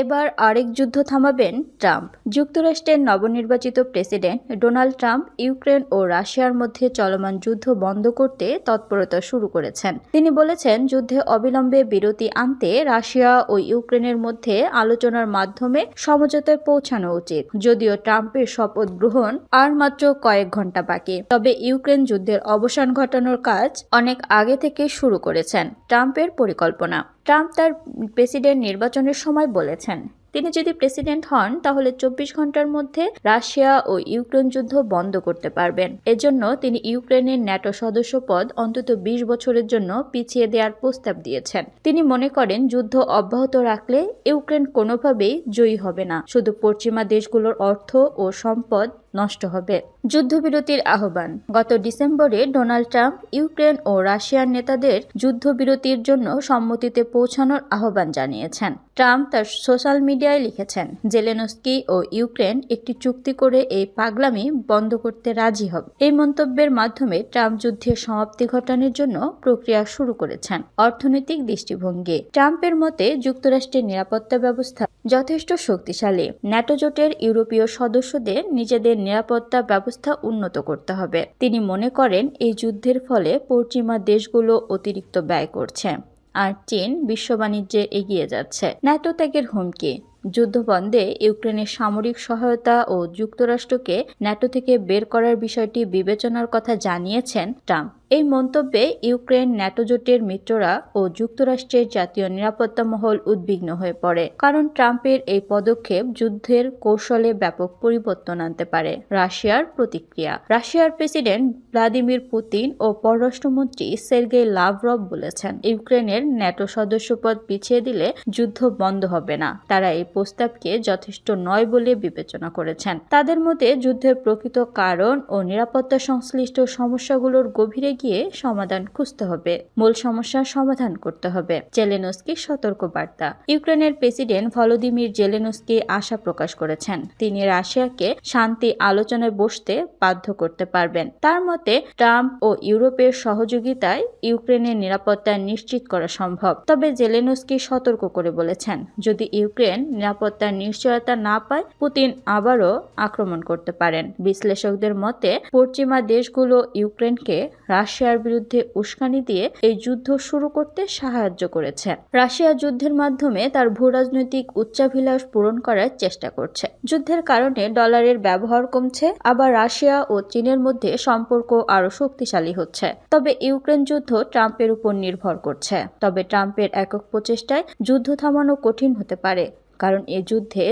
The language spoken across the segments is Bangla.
এবার আরেক যুদ্ধ থামাবেন ট্রাম্প। যুক্তরাষ্ট্রের নবনির্বাচিত প্রেসিডেন্ট ডোনাল্ড ট্রাম্প ইউক্রেন ও রাশিয়ার মধ্যে চলমান যুদ্ধ বন্ধ করতে তৎপরতা শুরু করেছেন। তিনি বলেছেন, যুদ্ধে অবিলম্বে বিরতি আনতে রাশিয়া ও ইউক্রেনের মধ্যে আলোচনার মাধ্যমে সমঝোতায় পৌঁছানো উচিত। যদিও ট্রাম্পের শপথ গ্রহণ আর মাত্র কয়েক ঘণ্টা বাকি। তবে ইউক্রেন যুদ্ধের অবসান ঘটানোর কাজ অনেক আগে থেকে শুরু করেছেন, ট্রাম্পের পরিকল্পনা। ট্রাম্প তার প্রেসিডেন্ট নির্বাচনের সময় বলেছেন, তিনি যদি প্রেসিডেন্ট হন, তাহলে চব্বিশ ঘণ্টার মধ্যে রাশিয়া ও ইউক্রেন যুদ্ধ বন্ধ করতে পারবেন। এজন্য তিনি ইউক্রেনের ন্যাটো সদস্য পদ অন্তত বিশ বছরের জন্য পিছিয়ে দেওয়ার প্রস্তাব দিয়েছেন। তিনি মনে করেন, যুদ্ধ অব্যাহত রাখলে ইউক্রেন কোনোভাবেই জয়ী হবে না। শুধু পশ্চিমা দেশগুলোর অর্থ ও সম্পদ নষ্ট হবে। যুদ্ধবিরতির আহ্বান। গত ডিসেম্বরে ডোনাল্ড ট্রাম্প, ইউক্রেন ও রাশিয়ার নেতাদের যুদ্ধবিরতির জন্য সম্মতিতে পৌঁছানোর আহ্বান জানিয়েছেন। ট্রাম্প তার সোশ্যাল মিডিয়ায় লিখেছেন, জেলেনস্কি ও ইউক্রেন একটি চুক্তি করে এই পাগলামি বন্ধ করতে রাজি হবে। এই মন্তব্যের মাধ্যমে ট্রাম্প যুদ্ধের সমাপ্তি ঘটানোর জন্য প্রক্রিয়া শুরু করেছেন অর্থনৈতিক দৃষ্টিভঙ্গি। ট্রাম্পের মতে, যুক্তরাষ্ট্রের নিরাপত্তা ব্যবস্থা যথেষ্ট শক্তিশালী। ন্যাটো জোটের ইউরোপীয় সদস্যদের নিজেদের নিরাপত্তা ব্যবস্থা উন্নত করতে হবে। তিনি মনে করেন, এই যুদ্ধের ফলে পশ্চিমা দেশগুলো অতিরিক্ত ব্যয় করছে আর চীন বিশ্ব বাণিজ্যে এগিয়ে যাচ্ছে। ন্যাটো ত্যাগের হুমকি যুদ্ধবন্ধে ইউক্রেনের সামরিক সহায়তা ও যুক্তরাষ্ট্রকে ন্যাটো থেকে বের করার বিষয়টি বিবেচনার কথা জানিয়েছেন ট্রাম্প। এই মন্তব্যে ইউক্রেন ন্যাটো জোটের মিত্ররা ও যুক্তরাষ্ট্রের জাতীয় নিরাপত্তা মহল উদ্বিগ্ন হয়ে পড়ে, কারণ ট্রাম্পের এই পদক্ষেপ যুদ্ধের কৌশলে ব্যাপক পরিবর্তন আনতে পারে। রাশিয়ার প্রতিক্রিয়া। রাশিয়ার প্রেসিডেন্ট ভ্লাদিমির পুতিন ও পররাষ্ট্রমন্ত্রী সের্গেই লাভরভ বলেছেন, ইউক্রেনের ন্যাটো সদস্যপদ পিছিয়ে দিলে যুদ্ধ বন্ধ হবে না। তারা এই প্রস্তাবকে যথেষ্ট নয় বলে বিবেচনা করেছেন। তাদের মতে যুদ্ধের প্রকৃত কারণ ও নিরাপত্তা সংশ্লিষ্ট সমস্যাগুলোর গভীরে গিয়ে সমাধান খুঁজতে হবে। মূল সমস্যার সমাধান করতে হবে। জেলেনস্কি সতর্ক বার্তা ইউক্রেনের প্রেসিডেন্ট ভলোদিমির জেলেনস্কি আশা প্রকাশ করেছেন। তিনি রাশিয়াকে শান্তি আলোচনায় বসতে বাধ্য করতে পারবেন। তার মতে, ট্রাম্প ও ইউরোপের সহযোগিতায় ইউক্রেনের নিরাপত্তা নিশ্চিত করা সম্ভব। তবে জেলেনস্কি সতর্ক করে বলেছেন, যদি ইউক্রেন নিরাপত্তার নিশ্চয়তা না পায়, পুতিন আবারও আক্রমণ করতে পারেন। বিশ্লেষকদের মতে, পশ্চিমা দেশগুলো ইউক্রেনকে রাশিয়ার বিরুদ্ধে উস্কানি দিয়ে এই যুদ্ধ শুরু করতে সাহায্য করেছে। রাশিয়া যুদ্ধের মাধ্যমে তার ভূরাজনৈতিক উচ্চাভিলাষ পূরণ করার চেষ্টা করছে। যুদ্ধের কারণে ডলারের ব্যবহার কমছে, আবার রাশিয়া ও চীনের মধ্যে সম্পর্ক আরও শক্তিশালী হচ্ছে। তবে ইউক্রেন যুদ্ধ ট্রাম্পের উপর নির্ভর করছে। তবে ট্রাম্পের একক প্রচেষ্টায় যুদ্ধ থামানো কঠিন হতে পারে। কারণ এ যুদ্ধে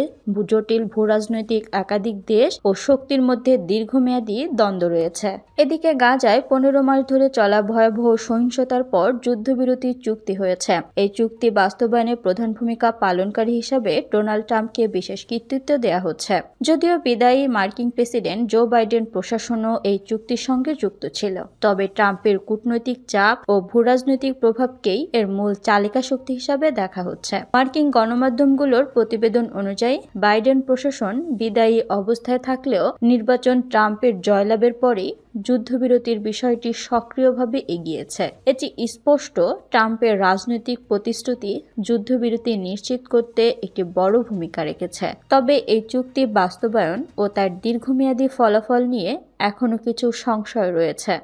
জটিল ভূরাজনৈতিক একাধিক দেশ ও শক্তির মধ্যে দীর্ঘমেয়াদী দ্বন্দ্ব রয়েছে। এদিকে গাজায় পনেরো মাস ধরে চলা ভয়াবহ সহিংসতার পর যুদ্ধবিরতি চুক্তি হয়েছে। এই চুক্তি বাস্তবায়নে প্রধান ভূমিকা পালনকারী হিসাবে ডোনাল্ড ট্রাম্পকে বিশেষ কৃতিত্ব দেওয়া হচ্ছে। যদিও বিদায়ী মার্কিন প্রেসিডেন্ট জো বাইডেন প্রশাসনও এই চুক্তির সঙ্গে যুক্ত ছিল। তবে ট্রাম্পের কূটনৈতিক চাপ ও ভূরাজনৈতিক প্রভাবকেই এর মূল চালিকা শক্তি হিসাবে দেখা হচ্ছে। মার্কিন গণমাধ্যমগুলোর প্রতিবেদন অনুযায়ী, বাইডেন প্রশাসন বিদায়ী অবস্থায় থাকলেও নির্বাচন ট্রাম্পের জয়লাভের পরই যুদ্ধবিরতির বিষয়টি সক্রিয়ভাবে এগিয়েছে। এটি স্পষ্ট, ট্রাম্পের রাজনৈতিক প্রতিশ্রুতি যুদ্ধবিরতি নিশ্চিত করতে একটি বড় ভূমিকা রেখেছে। তবে এই চুক্তি বাস্তবায়ন ও তার দীর্ঘমেয়াদী ফলাফল নিয়ে এখনও কিছু সংশয় রয়েছে।